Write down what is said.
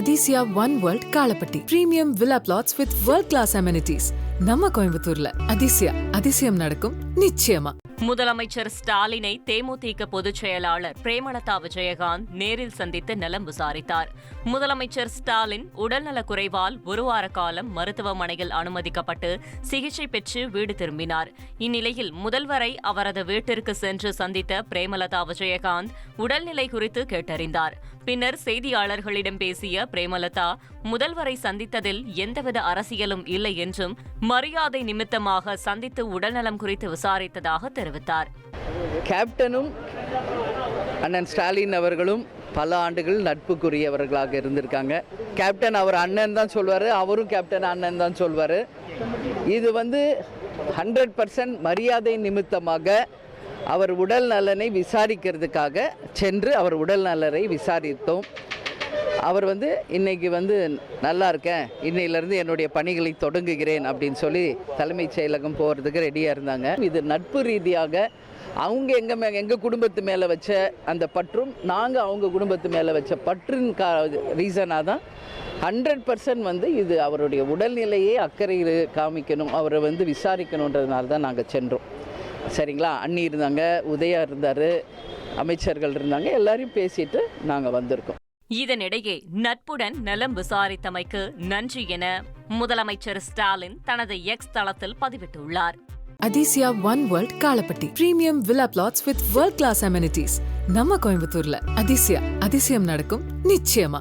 Athisaya one world Kalapatti premium villa plots with world class amenities நம்ம கோயம்புத்தூர்ல. அதிசயா அதிசயம் நடக்கும் நிச்சயமா. முதலமைச்சர் ஸ்டாலினை தேமுதிக பொதுச் செயலாளர் பிரேமலதா விஜயகாந்த் நேரில் சந்தித்து நலம் விசாரித்தார். முதலமைச்சர் ஸ்டாலின் உடல்நலக் குறைவால் ஒரு வார காலம் மருத்துவமனையில் அனுமதிக்கப்பட்டு சிகிச்சை பெற்று வீடு திரும்பினார். இந்நிலையில் முதல்வரை அவரது வீட்டிற்கு சென்று சந்தித்த பிரேமலதா விஜயகாந்த் உடல்நிலை குறித்து கேட்டறிந்தார். பின்னர் செய்தியாளர்களிடம் பேசிய பிரேமலதா முதல்வரை சந்தித்ததில் எந்தவித அரசியலும் இல்லை என்றும் மரியாதை நிமித்தமாக சந்தித்து உடல்நலம் குறித்து விசாரித்ததாக தெரிவித்தார். கேப்டனும் அண்ணன் ஸ்டாலின் அவர்களும் பல ஆண்டுகள் நட்புக்குரியவர்களாக இருந்திருக்காங்க. கேப்டன் அவர் அண்ணன் தான் சொல்வார் அவரும் கேப்டன் அண்ணன் தான் சொல்வார். இது வந்து ஹண்ட்ரட் பர்சன்ட் மரியாதை நிமித்தமாக அவர் உடல் நலனை விசாரிக்கிறதுக்காக சென்று அவர் உடல் நலனை விசாரித்தோம். அவர் வந்து இன்னைக்கு வந்து நல்லா இருக்கேன். இன்னையிலேருந்து என்னுடைய பணிகளை தொடங்குகிறேன் அப்படின்னு சொல்லி தலைமைச் செயலகம் போகிறதுக்கு ரெடியாக இருந்தாங்க. இது நட்பு ரீதியாக அவங்க எங்கள் மே எங்கள் குடும்பத்து மேலே வச்ச அந்த பற்றும் நாங்கள் அவங்க குடும்பத்து மேலே வச்ச பற்றின் கா ரீசனாக தான் ஹண்ட்ரட் பர்சன்ட் வந்து இது அவருடைய உடல்நிலையே அக்கறையில் காமிக்கணும் அவரை வந்து விசாரிக்கணுன்றதுனால தான் நாங்கள் சென்றோம். சரிங்களா? அண்ணி இருந்தாங்க உதயா இருந்தார் அமைச்சர்கள் இருந்தாங்க எல்லாரையும் பேசிட்டு நாங்கள் வந்திருக்கோம். இதனிடையே நட்புடன் நலம் விசாரித்தமைக்கு நன்றி என முதலமைச்சர் ஸ்டாலின் தனது எக்ஸ் தளத்தில் பதிவிட்டுள்ளார். Athisaya one world Kalapatti. Premium villa plots with world class amenities நம்ம கோயம்புத்தூர்ல. அதிசயா. அதிசயம் நடக்கும் நிச்சயமா.